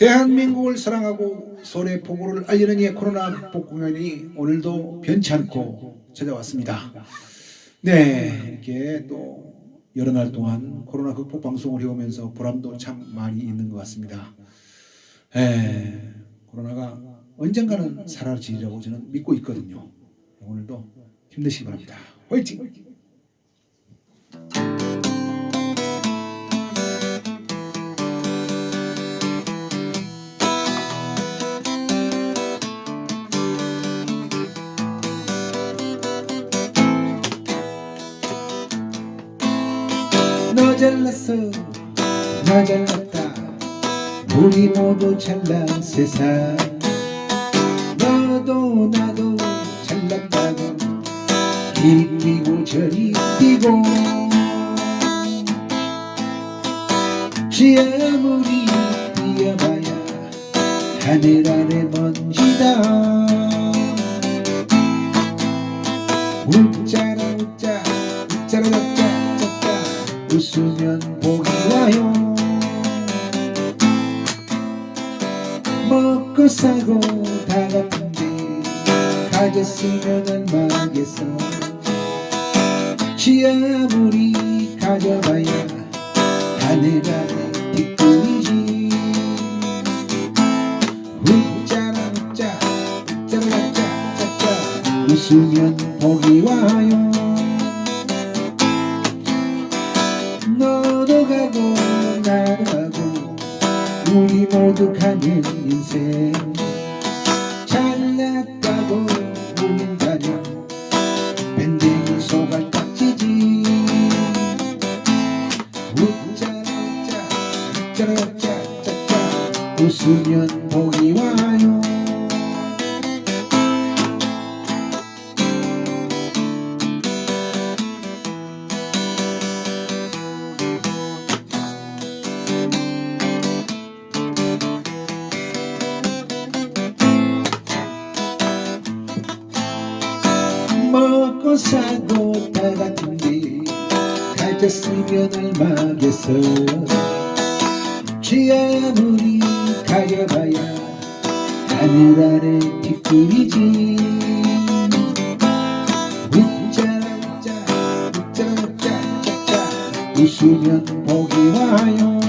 대한민국을 사랑하고 소래 포고를 알리는 이 코로나 극복 공연이 오늘도 변치 않고 찾아왔습니다. 네, 이렇게 또 여러 날 동안 코로나 극복 방송을 해오면서 보람도 참 많이 있는 것 같습니다. 에, 코로나가 언젠가는 사라지리라고 저는 믿고 있거든요. 오늘도 힘내시기 바랍니다. 화이팅! 잘났어 나 잘났다. 우리 모두 잘난 세상. 너도 나도 잘났다고 이리 뛰고 저리 뛰고. 지 아무리 뛰어봐야 하늘 아래 먼지다 웃으면 복이 와요. 먹고 사고 다 같은데 가졌으면 얼마겠어. 지 아무리 가져봐야 하늘 아래 뒷꿈이지. 웃자라 웃자 웃자라 웃자 웃자 웃으면 복이 와요 우리 모두 가는 인생. 잘났다고 우긴다면 밴댕이 소갈 깍지지. 웃자라 웃자 웃자라 웃자 웃자. 웃으면 복이 와요 먹고 사고 다 같은데 가졌으면 얼마겠어. 쥐 아무리 가려봐야 하늘 아래 뒷꿈이지. 웃자라 웃자 웃자라 웃자 웃자. 웃으면 복이 와요.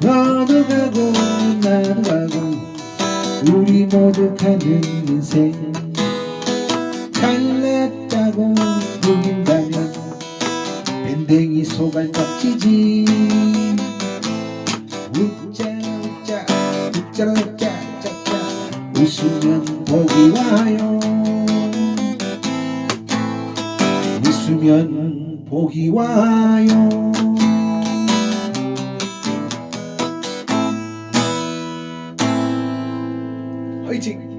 너도 가고 우리 모두 가는 인생. 갈랐다고 우긴다면 밴댕이 소갈 깍지지. 웃자 웃자 웃자라 웃자 웃자. 웃으면 복이 와요. 웃으면 복이 와요 화이팅!